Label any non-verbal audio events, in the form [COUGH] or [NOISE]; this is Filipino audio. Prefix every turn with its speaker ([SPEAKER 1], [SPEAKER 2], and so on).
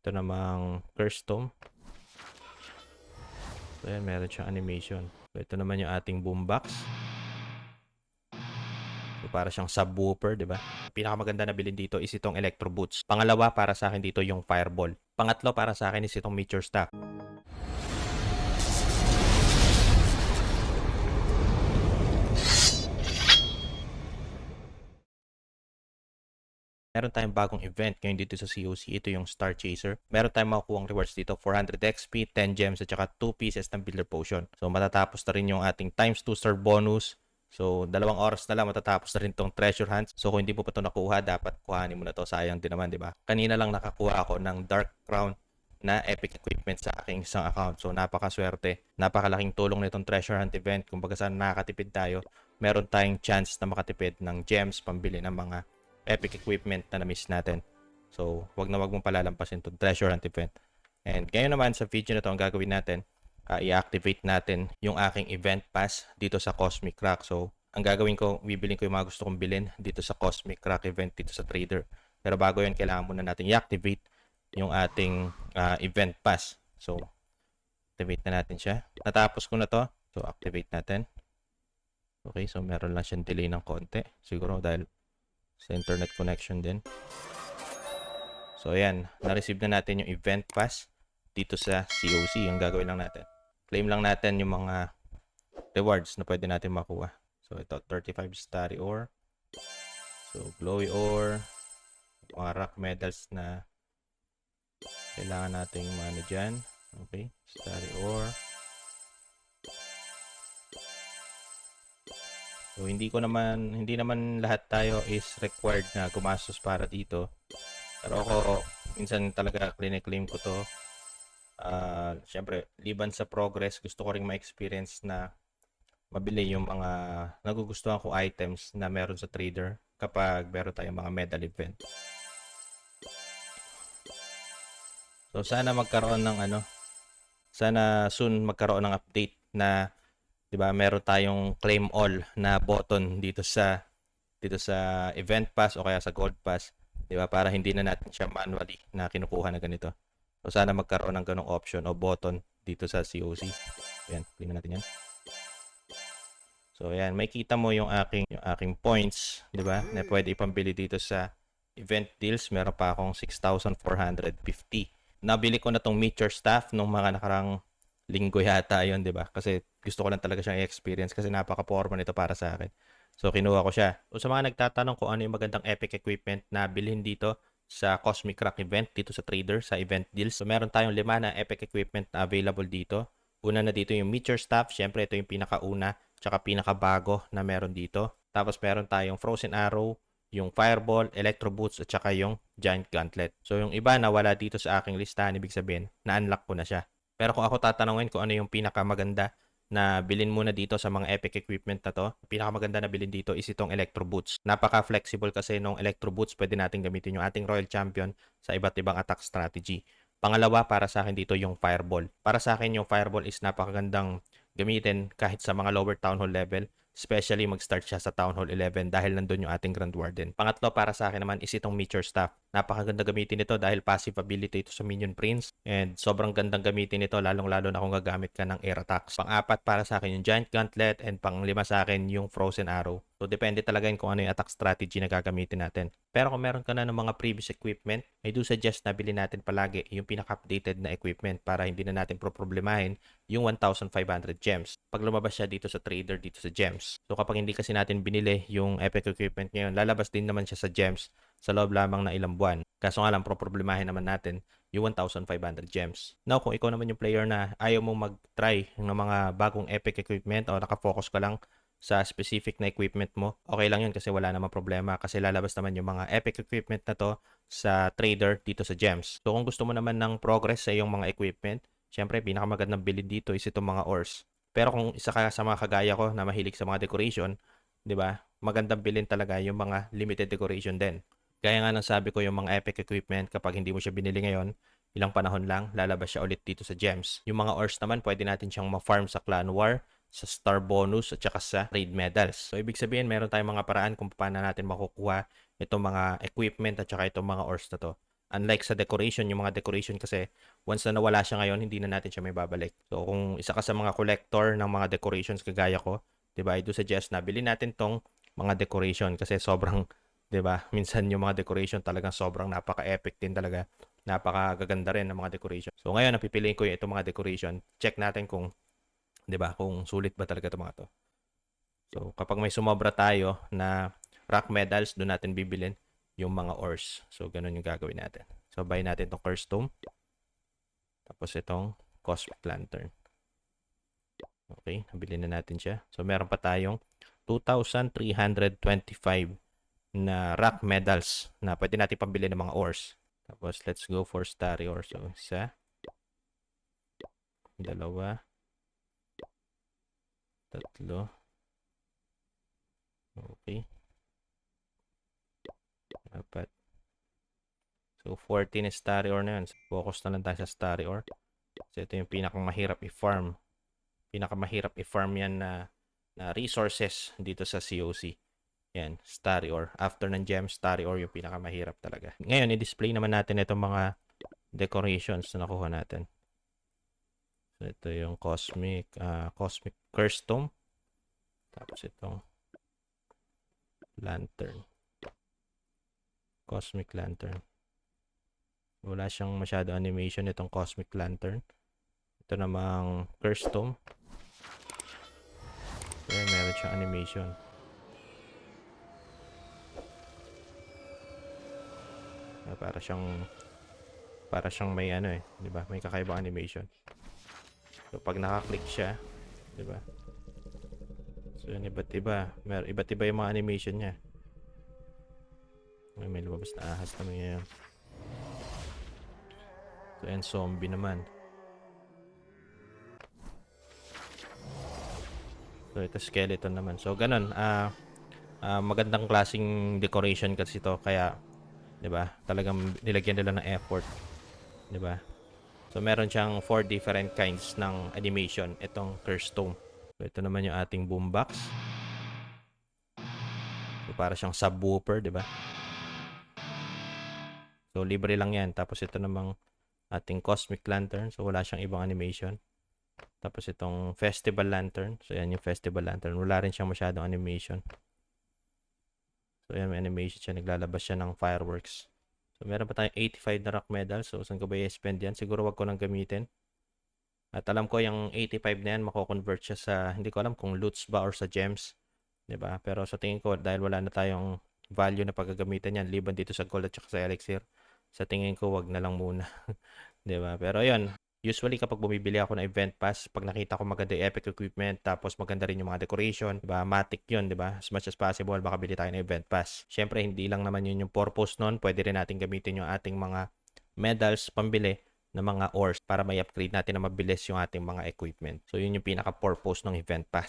[SPEAKER 1] Ito namang Curse Tome. So, ayan, meron siyang animation. So, ito naman yung ating boombox. So, para siyang subwoofer, di ba? Pinakamaganda na bilhin dito is itong Electro Boots. Pangalawa, para sa akin dito yung Fireball. Pangatlo, para sa akin is itong Meteor Staff. Meron tayong bagong event ngayon dito sa COC. Ito yung Star Chaser. Meron tayong makukuha rewards dito. 400 XP, 10 gems, at saka 2 pieces ng Builder Potion. So, matatapos na rin yung ating times 2 star bonus. So, dalawang oras na lang matatapos na rin tong treasure hunts. So, kung hindi mo pa ito nakuha, dapat kuhanin mo na to. Sayang din naman, di ba? Kanina lang nakakuha ako ng Dark Crown na epic equipment sa aking isang account. So, napakaswerte. Napakalaking tulong nitong treasure hunt event. Kung baga saan nakakatipid tayo, meron tayong chance na makatipid ng gems, pambili ng mga epic equipment na na-miss natin. So, wag na wag mong palalampasin itong treasure hunt event. And ngayon naman sa video na to, ang gagawin natin, uh, i-activate natin yung aking event pass dito sa Cosmic Crack. So, ang gagawin ko, bibilin ko yung mga gusto kong bilhin dito sa Cosmic Crack event dito sa Trader. Pero bago yun, kailangan muna natin i-activate yung ating uh, event pass. So, activate na natin siya. Natapos ko na to. So, activate natin. Okay, so meron lang siyang delay ng konti. Siguro dahil sa internet connection din. So, ayan. Na-receive na natin yung event pass dito sa COC. Yung gagawin lang natin. Claim lang natin yung mga rewards na pwede natin makuha. So, ito, 35 starry ore. So, glowy ore. Mga rock medals na kailangan nating ano dyan. Okay, starry ore. So, hindi ko naman, hindi naman lahat tayo is required na gumastos para dito. Pero ako, minsan talaga claim ko to. Uh, Siyempre, liban sa progress, gusto ko ring ma-experience na mabili yung mga nagugustuhan ko items na meron sa trader kapag meron tayong mga medal event. So, sana magkaroon ng ano, sana soon magkaroon ng update na 'di ba? Meron tayong claim all na button dito sa dito sa event pass o kaya sa gold pass, 'di ba? Para hindi na natin siya manually na kinukuha na ganito. So sana magkaroon ng ganong option o button dito sa COC. Ayan, tingnan natin 'yan. So ayan, makita mo yung aking yung aking points, 'di ba? Na pwede ipambili dito sa event deals. Meron pa akong 6,450. Nabili ko na tong Meteor Staff nung mga nakarang linggo yata yon di ba? Kasi gusto ko lang talaga siyang i-experience kasi napaka-forma nito para sa akin. So, kinuha ko siya. So, sa mga nagtatanong kung ano yung magandang epic equipment na bilhin dito sa Cosmic Rock event, dito sa Trader, sa event deals. So, meron tayong lima na epic equipment na available dito. Una na dito yung Meteor Staff. Siyempre, ito yung pinakauna, tsaka pinakabago na meron dito. Tapos, meron tayong Frozen Arrow, yung Fireball, Electro Boots, at saka yung Giant Gauntlet. So, yung iba na wala dito sa aking listahan, ibig sabihin, na-unlock ko na siya. Pero kung ako tatanungin kung ano yung pinakamaganda na bilhin muna dito sa mga epic equipment na to, pinakamaganda na bilhin dito is itong Electro Boots. Napaka-flexible kasi nung Electro Boots, pwede natin gamitin yung ating Royal Champion sa iba't ibang attack strategy. Pangalawa, para sa akin dito yung Fireball. Para sa akin yung Fireball is napakagandang gamitin kahit sa mga lower Town Hall level especially mag-start siya sa Town Hall 11 dahil nandun yung ating Grand Warden. Pangatlo para sa akin naman is itong Meteor Staff. Napakaganda gamitin ito dahil passive ability ito sa Minion Prince and sobrang gandang gamitin ito lalong-lalo na kung gagamit ka ng air attacks. Pang-apat para sa akin yung Giant Gauntlet and pang-lima sa akin yung Frozen Arrow. So, depende talaga yun kung ano yung attack strategy na gagamitin natin. Pero kung meron ka na ng mga previous equipment, I do suggest na bilhin natin palagi yung pinaka-updated na equipment para hindi na natin problemahin yung 1,500 gems. Pag lumabas siya dito sa trader, dito sa gems. So, kapag hindi kasi natin binili yung epic equipment ngayon, lalabas din naman siya sa gems sa loob lamang ng ilang buwan. Kaso nga lang, problemahin naman natin yung 1,500 gems. Now, kung ikaw naman yung player na ayaw mong mag-try ng mga bagong epic equipment o nakafocus ka lang sa specific na equipment mo, okay lang yun kasi wala namang problema kasi lalabas naman yung mga epic equipment na to sa trader dito sa gems. So kung gusto mo naman ng progress sa iyong mga equipment, syempre pinakamagandang bilhin dito is itong mga ores. Pero kung isa ka sa mga kagaya ko na mahilig sa mga decoration, 'di ba? Magandang bilhin talaga yung mga limited decoration din. Gaya nga ng sabi ko yung mga epic equipment kapag hindi mo siya binili ngayon, ilang panahon lang lalabas siya ulit dito sa gems. Yung mga ores naman pwede natin siyang ma-farm sa clan war sa star bonus at saka sa trade medals. So, ibig sabihin, meron tayong mga paraan kung paano natin makukuha itong mga equipment at saka itong mga ores na to. Unlike sa decoration, yung mga decoration kasi once na nawala siya ngayon, hindi na natin siya may babalik. So kung isa ka sa mga collector ng mga decorations kagaya ko, 'di ba? I do suggest na bilhin natin tong mga decoration kasi sobrang 'di ba? Minsan yung mga decoration talagang sobrang napaka-epic din talaga. Napakagaganda rin ng mga decoration. So ngayon napipiliin ko yung itong mga decoration. Check natin kung 'di ba? Kung sulit ba talaga itong mga to. So kapag may sumobra tayo na rock medals, doon natin bibilin yung mga ores. So ganun yung gagawin natin. So buy natin itong curse tome. Tapos itong cosmic lantern. Okay, nabili na natin siya. So meron pa tayong 2,325 na rock medals na pwede natin pambili ng mga ores. Tapos let's go for starry ore. So isa, dalawa, tatlo. Okay. Apat. So 14 is starry ore na yun. Focus na lang tayo sa starry ore. So ito yung pinakamahirap i-farm. Pinakamahirap i-farm yan na na resources dito sa COC. Yan, starry ore. After ng gem, starry ore yung pinakamahirap talaga. Ngayon, i-display naman natin itong mga decorations na nakuha natin. So, ito yung cosmic, ah, cosmic curse tome. Tapos itong lantern. Cosmic lantern. Wala siyang masyado animation itong cosmic lantern. Ito namang curse tome. Kaya meron siyang animation. Para siyang para siyang may ano eh, 'di ba? May kakaibang animation. So pag naka-click siya, 'di ba? So yan iba't iba. Mer iba't iba yung mga animation niya. May, may lumabas na ahas naman ngayon. So yan zombie naman. So ito skeleton naman. So ganun, ah ah, magandang klaseng decoration kasi ito kaya 'di ba? Talagang nilagyan nila ng effort, 'di ba? So meron siyang four different kinds ng animation itong curse tome. So ito naman yung ating boombox. So para siyang subwoofer, 'di ba? So libre lang 'yan. Tapos ito namang ating cosmic lantern. So wala siyang ibang animation. Tapos itong festival lantern. So yan yung festival lantern. Wala rin siyang masyadong animation. So yan may animation siya. Naglalabas siya ng fireworks. So meron pa tayong 85 na rock medal. So saan ko ba i-spend yan? Siguro wag ko nang gamitin. At alam ko yung 85 na yan, mako-convert siya sa, hindi ko alam kung loots ba or sa gems. ba Pero sa tingin ko, dahil wala na tayong value na paggagamitan yan, liban dito sa gold at saka sa elixir, sa tingin ko, wag na lang muna. [LAUGHS] ba Pero yun, Usually kapag bumibili ako ng event pass, pag nakita ko maganda yung epic equipment, tapos maganda rin yung mga decoration, 'di ba? Matic 'yun, 'di ba? As much as possible makabili tayo ng event pass. Syempre hindi lang naman 'yun yung purpose noon, pwede rin natin gamitin yung ating mga medals pambili ng mga ores para may upgrade natin na mabilis yung ating mga equipment. So yun yung pinaka purpose ng event pass.